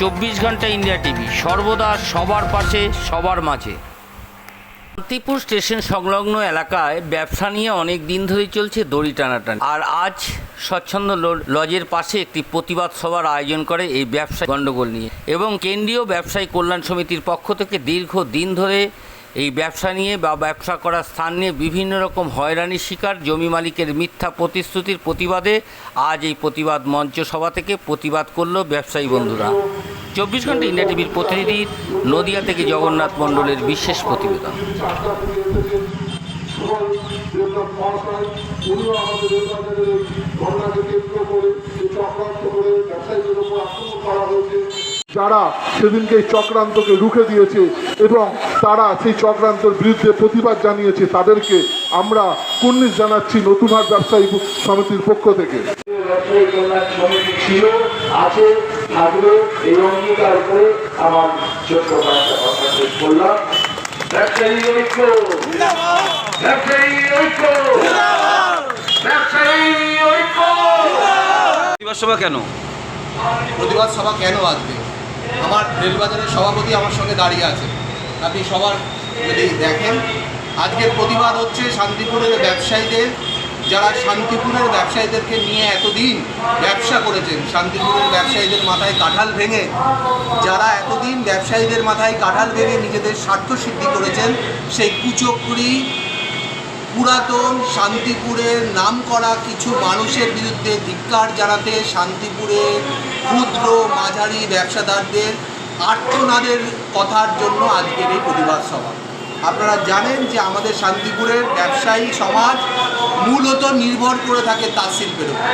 চব্বিশ ঘণ্টা India TV. সর্বদা সবার পাশে, সবার মাঝে। শান্তিপুর স্টেশন সংলগ্ন এলাকায় ব্যবসা নিয়ে অনেক দিন ধরেই চলছে দড়ি টানাটানি। আর আজ স্বচ্ছন্দ লজের পাশে একটি প্রতিবাদ সভার আয়োজন করে এই ব্যবসা গণ্ডগোল নিয়ে। এবং কেন্দ্রীয় ব্যবসায়ী কল্যাণ সমিতির পক্ষ থেকে দীর্ঘ দিন ধরে এই ব্যবসা নিয়ে বা ব্যবসা করার স্থান নিয়ে বিভিন্ন রকম হয়রানির শিকার, জমি মালিকের মিথ্যা প্রতিশ্রুতির প্রতিবাদে আজ এই প্রতিবাদ মঞ্চ সভা থেকে প্রতিবাদ করল ব্যবসায়ী বন্ধুরা। চব্বিশ ঘণ্টা ইন্ডিয়া টিভির প্রতিনিধি, নদিয়া থেকে জগন্নাথ মণ্ডলের বিশেষ প্রতিবেদন। করে করে ব্যবসায়ীদের উপর আক্রমণ করা হয়েছে। যারা সেদিনকে এই চক্রান্তকে রুখে দিয়েছে এবং তারা সেই চক্রান্তর বিরুদ্ধে প্রতিবাদ জানিয়েছে তাদেরকে আমরা কুর্নিশ জানাচ্ছি নতুনহাট ব্যবসায়ী সমিতির পক্ষ থেকে। ব্যবসায়ী কল্যাণ সমিতি ছিল আছে থাকবে এই অঙ্গীকার করে আমার ছোট্ট কয়েকটা কথা শেষ করলাম ব্যবসায়ী ঐক্য ব্যবসায়ী ঐক্য ব্যবসায়ী ঐক্য প্রতিবাদ সভা কেন? প্রতিবাদ সভা কেন আসবে? আমার রেলবাজারের সভাপতি আমার সঙ্গে দাঁড়িয়ে আছে আপনি সবার যদি দেখেন, আজকের প্রতিবাদ হচ্ছে শান্তিপুরের ব্যবসায়ীদের, যারা শান্তিপুরের ব্যবসায়ীদেরকে নিয়ে এতদিন ব্যবসা করেছেন, শান্তিপুরের ব্যবসায়ীদের মাথায় কাঁঠাল ভেঙে, যারা এতদিন ব্যবসায়ীদের মাথায় কাঁঠাল ভেঙে নিজেদের স্বার্থ সিদ্ধি করেছেন, সেই কুচক্রি পুরাতন শান্তিপুরের নাম করা কিছু মানুষের বিরুদ্ধে ধিক্কার জানাতে শান্তিপুরে ক্ষুদ্র মাঝারি ব্যবসাদারদের আর্থনাদের কথার জন্য আজকের এই প্রতিবাদ সভা। আপনারা জানেন যে আমাদের শান্তিপুরের ব্যবসায়ী সমাজ মূলত নির্ভর করে থাকে তাঁত শিল্পের উপর।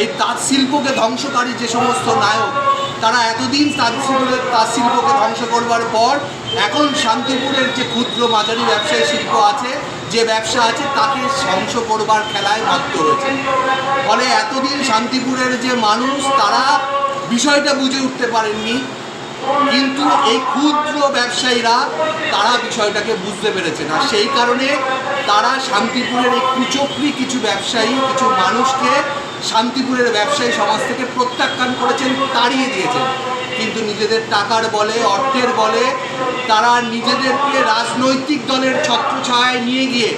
এই তাঁত শিল্পকে ধ্বংসকারী যে সমস্ত নায়ক, তারা এতদিন তাঁত শিল্পের তাঁত শিল্পকে ধ্বংস করবার পর এখন শান্তিপুরের যে ক্ষুদ্র মাঝারি ব্যবসায়ী শিল্প আছে যে ব্যবসা আছে তাকে ধ্বংস করবার খেলায় মত্ত হয়েছে। ফলে এতদিন শান্তিপুরের যে মানুষ, তারা বিষয়টা বুঝে উঠতে পারেননি। কিন্তু এই ক্ষুদ্র ব্যবসায়ীরা, তারা বিষয়টাকে বুঝতে পেরেছে না সেই কারণে তারা শান্তিপুরের এই কুচক্রি কিছু ব্যবসায়ী, কিছু মানুষকে শান্তিপুরের ব্যবসায়ী সমাজ থেকে প্রত্যাখ্যান করেছেন, তাড়িয়ে দিয়েছেন। কিন্তু নিজেদের টাকার বলে, অর্থের বলে, তারা নিজেদেরকে রাজনৈতিক দলের ছত্রছায়ায় নিয়ে গিয়ে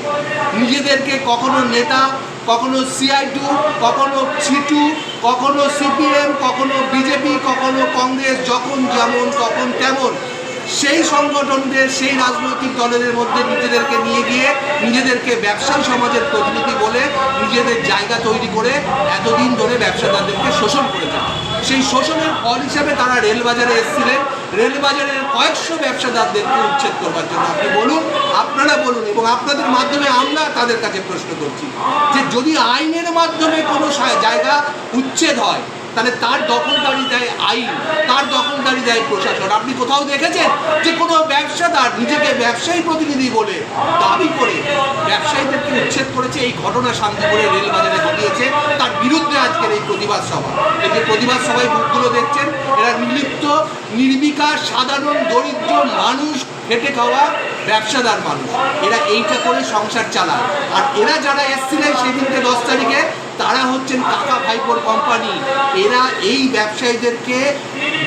নিজেদেরকে কখনো নেতা, কখনো সিআই টু কখনো সিটু কখনো সিপিএম কখনো বিজেপি কখনো কংগ্রেস, যখন যেমন, তখন তেমন। সেই সংগঠনদের, সেই রাজনৈতিক দলের মধ্যে নিজেদেরকে নিয়ে গিয়ে নিজেদেরকে ব্যবসায়ী সমাজের প্রতিনিধি বলে নিজেদের জায়গা তৈরি করে এতদিন ধরে ব্যবসাদারদেরকে শোষণ করেছে সেই শোষণের ফল হিসাবে তারা রেলবাজারে এসেছিলেন। রেলবাজারের কয়েকশো ব্যবসাদারদেরকে উচ্ছেদ করবার জন্য। আপনি বলুন, আপনারা বলুন, এবং আপনাদের মাধ্যমে আমরা তাদের কাছে প্রশ্ন করছি যে যদি আইনের মাধ্যমে কোনো জায়গা উচ্ছেদ হয়, তাহলে তার দখলদারি দেয় আইন। দেয় প্রশাসন। আপনি কোথাও দেখেছেন যে কোনো ব্যবসাদার নিজেকে ব্যবসায়ী প্রতিনিধি বলে দাবি করে ব্যবসায়ীদেরকে উচ্ছেদ করেছে? এই ঘটনা শান্তিপুরে রেলবাজারে ঘটিয়েছে। তার বিরুদ্ধে আজকের এই প্রতিবাদ সভা। এই যে প্রতিবাদ সভায় মুখগুলো দেখছেন, এরা নির্লিপ্ত, নির্বিকার, সাধারণ, দরিদ্র মানুষ, খেটে খাওয়া ব্যবসাদার মানুষ। এরা এইটা করে সংসার চালায়। আর এরা যারা এসছিলেন সেদিনকে দশ তারিখে তারা হচ্ছেন কাকা ভাইপোর কোম্পানি এরা এই ব্যবসায়ীদেরকে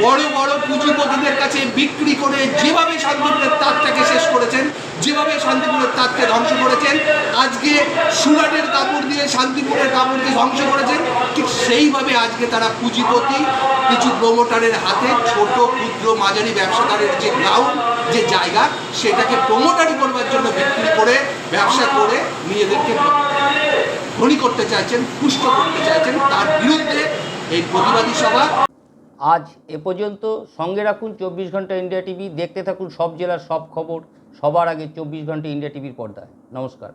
বড় বড় পুঁজিপতিদের কাছে বিক্রি করে যেভাবে শান্তিপুরের তাঁতটাকে শেষ করেছেন, যেভাবে শান্তিপুরের তাঁতকে ধ্বংস করেছেন, আজকে সুরাটের কাপড় দিয়ে শান্তিপুরের কাপড়কে ধ্বংস করেছেন, ঠিক সেইভাবে আজকে তারা পুঁজিপতি, কিছু প্রমোটারের হাতে ছোট, ক্ষুদ্র, মাঝারি ব্যবসাদারের যে গ্রাউন্ড যে জায়গা, সেটাকে প্রমোটারি করবার জন্য বিক্রি করে, ব্যবসা করে নিজেদেরকে ধনী করতে চাইছেন, পুষ্ট করতে চাইছেন, তার বিরুদ্ধে এই প্রতিবাদী সভা। আজ এ পর্যন্ত সঙ্গে রাখুন চব্বিশ ঘণ্টা ইন্ডিয়া টিভি, দেখতে থাকুন সব জেলার সব খবর, সবার আগে চব্বিশ ঘণ্টা ইন্ডিয়া টিভির পর্দায়। নমস্কার।